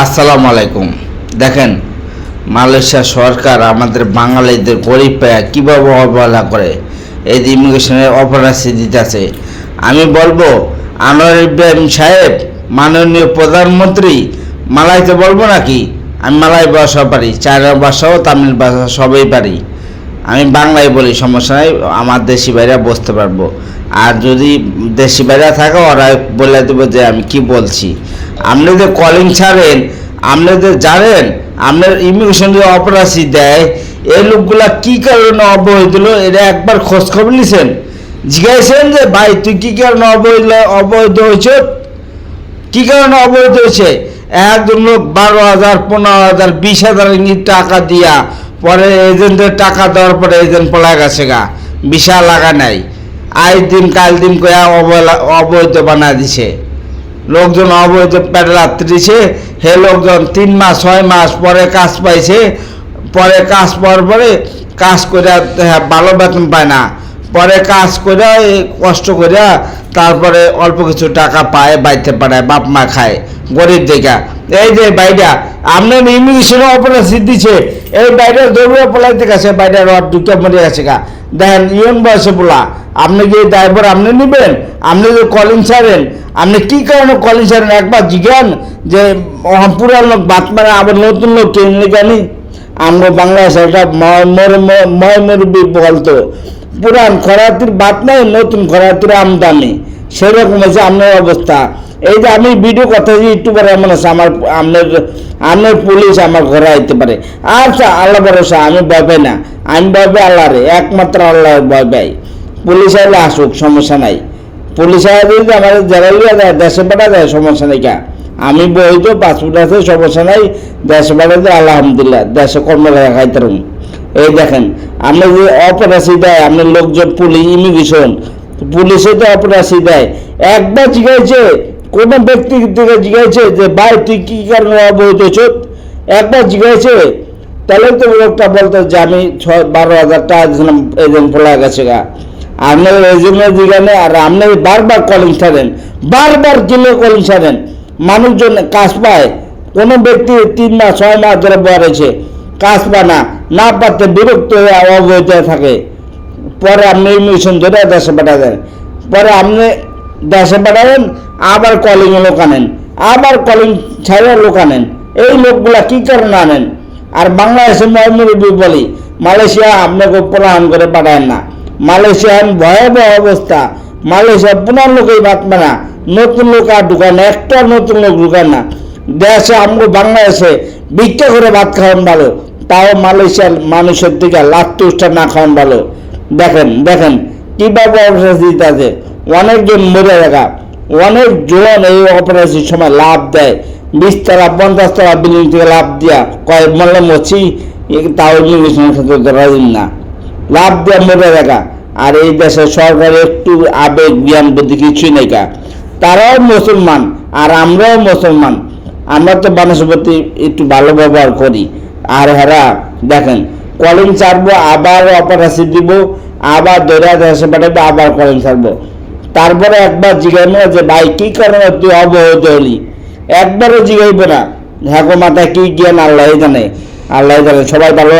আসসালামু আলাইকুম। দেখেন, মালয়েশিয়া সরকার আমাদের বাঙালিদের গরিব পায়া কীভাবে অবহেলা করে, এই ইমিগ্রেশনের অপরাধী দিতেছে। আমি বলব, আনোয়ার ইব্রাহিম সাহেব, মাননীয় প্রধানমন্ত্রী, মালাইতে বলব নাকি? আমি মালাই ভাষা পারি, চায়না ভাষাও তামিল ভাষা সবই পারি। আমি বাংলায় বলি, সমস্যা নাই, আমার দেশি ভাইরা বুঝতে পারব। আর যদি দেশি ভাইরা থাকে ওরা বলে দেবো যে আমি কি বলছি। আপনি যে কলিং ছাড়েন আপনি যে জানেন আপনার ইমিগ্রেশন যে অপরাধী দেয়, এই লোকগুলা কি কারণে দিল এটা একবার খোঁজ খবর নিছেন। জিজ্ঞাসেন যে, ভাই, তুই কি কারণে অবৈধ অবৈধ হয়েছ কি কারণে অবৈধ হয়েছে একজন লোক বারো হাজার, পনেরো হাজার, বিশ হাজার টাকা দিয়া, পরে এজেন্টের টাকা দেওয়ার পরে এজেন্ট পলা গেছে গা বিশাল লাগা নাই। আজ দিন, কাল দিন কয়া অবহেলা অবৈধ বানা দিছে। লোকজন অবৈধ পেটে দিছে। হে লোকজন, তিন মাস, ছয় মাস পরে কাজ পাইছে। পরে কাজ পাওয়ার পরে কাজ করে ভালো বেতন পায় না। পরে কাজ করে কষ্ট করে তারপরে অল্প কিছু টাকা পায়, বাইতে পাঠায়, বাপ মা খায়, গরিব দেখা। এই যে বাইটা আপনার ইমিগ্রেশনে অপরাধ দিচ্ছে এই বাইরের দৌড়ে পলাইতে গেছে বাইরের রড দুটো মরে গেছে গা। দেখেন ইয়ন বয়সে বলা আপনি কি ড্রাইভার আপনি নেবেন, আপনি যে কলিং ছাড়েন আপনি কি কারণে কলিং ছাড়েন একবার জিজ্ঞান যে পুরান লোক মারে আবার নতুন লোক কিনলে জানি? আমরা বাংলাদেশে একটা ময় মুরব্বী বলতো। পুরান খরাতির বাদ নাই, নতুন খরাতির আমদানি। সেরকম হচ্ছে আপনার অবস্থা। এই যে আমি ভিডিও কথা যে একটু পরে এমন আছে, আমার আপনার আপনার পুলিশ আমার ঘরে আইতে পারে। আচ্ছা আল্লাহ ভরসা, আমি ভয় পাই না। আমি ভয় পাই আল্লাহরে একমাত্র আল্লাহ ভয় পাই। পুলিশ আইলে আসুক, সমস্যা নাই। পুলিশ আইলে লিয়া দেয় দেশে পাঠা দেয় সমস্যা নেই আমি বৈধ পাসপোর্ট আছে সমস্যা নাই। দেশে পাঠাতে আলহামদুলিল্লাহ, দেশে কর্ম খাইতে রুম এই দেখেন আপনি যে অপরাধী দেয় আপনার লোকজন, পুলিশ, ইমিগ্রেশন, পুলিশে তো অপরাধী দেয়। একবার জিজ্ঞাসা কোনো ব্যক্তি থেকে জিজ্ঞাসা যে, ভাই, তুই কি কারণে অবৈধ চোত একবার জিজ্ঞাসা তাহলে তো লোকটা বলতো যে, আমি ছয়, বারো হাজার টাকা এজেন্ট ফোলা গেছে গা। আপনার এজেন্টের জিজ্ঞাসা আর আপনি বারবার কলিং ছাড়েন, বারবার কিলো কলিং ছাড়েন। মানুষজন কাজ পায়। কোনো ব্যক্তি তিন মাস, ছয় মাস ধরে বয়ারেছে কাজ পায় না। না পারতে বিরক্ত হয়ে অবৈধ থাকে। পরে আপনি মিশন ধরে দেশে পাঠা দেন পরে আপনি দেশে পাঠাবেন, আবার কলিং লোক আনেন। আবার কলিং ছাড়া লোক আনেন। এই লোকগুলা কি কারণে আনেন? আর বাংলাদেশে ময়মুরবি বলি, মালয়েশিয়া আপনাকে প্রণাম করে পাঠায় না। মালয়েশিয়ান ভয়াবহ অবস্থা। মালয়েশিয়া পুনর লোকই বাদ না নতুন লোক আর ঢুকায় না, একটা নতুন লোক ঢুকায় না। দেশে আমরা বাংলাদেশে ভিক্ষা করে ভাত খাওয়ান ভালো, তাও মালয়েশিয়ার মানুষের দিকে লাখ তুষ্টা না খাওয়ান ভালো। দেখেন দেখেন, কীভাবে অবস্থা দিতে অনেকজন মরে দেখা অনেক জন এই অপারেশনের সময় লাভ দেয়। বিশ তলা পঞ্চাশ তলা বিল্ডিং থেকে লাভ দিয়া কয় মনে মরছি তাও ইমিগ্রেশনের ক্ষেত্রে রাজি না। লাভ দেওয়া মরে দেখা আর এই দেশের সরকার একটু আবেগ, জ্ঞান, বুদ্ধি কিছুই নেই কা। তারাও মুসলমান, আর আমরাও মুসলমান। আমরা তো মানুষের প্রতি একটু ভালো ব্যবহার করি। আর হেরা, দেখেন, কলিং ছাড়বো, আবার অপারেশন দিব, আবার দৌড়া দেশে পাঠাবো আবার কলিং ছাড়বো। তারপরে একবার জিজ্ঞাসা যে, ভাই, কি কারণে তুই অবহিত হলি? একবারও জিজ্ঞাসব না। হ্যাঁ মাথায় কি জ্ঞান? আল্লাহ জানে। আল্লাহ জানে। সবাই ভালো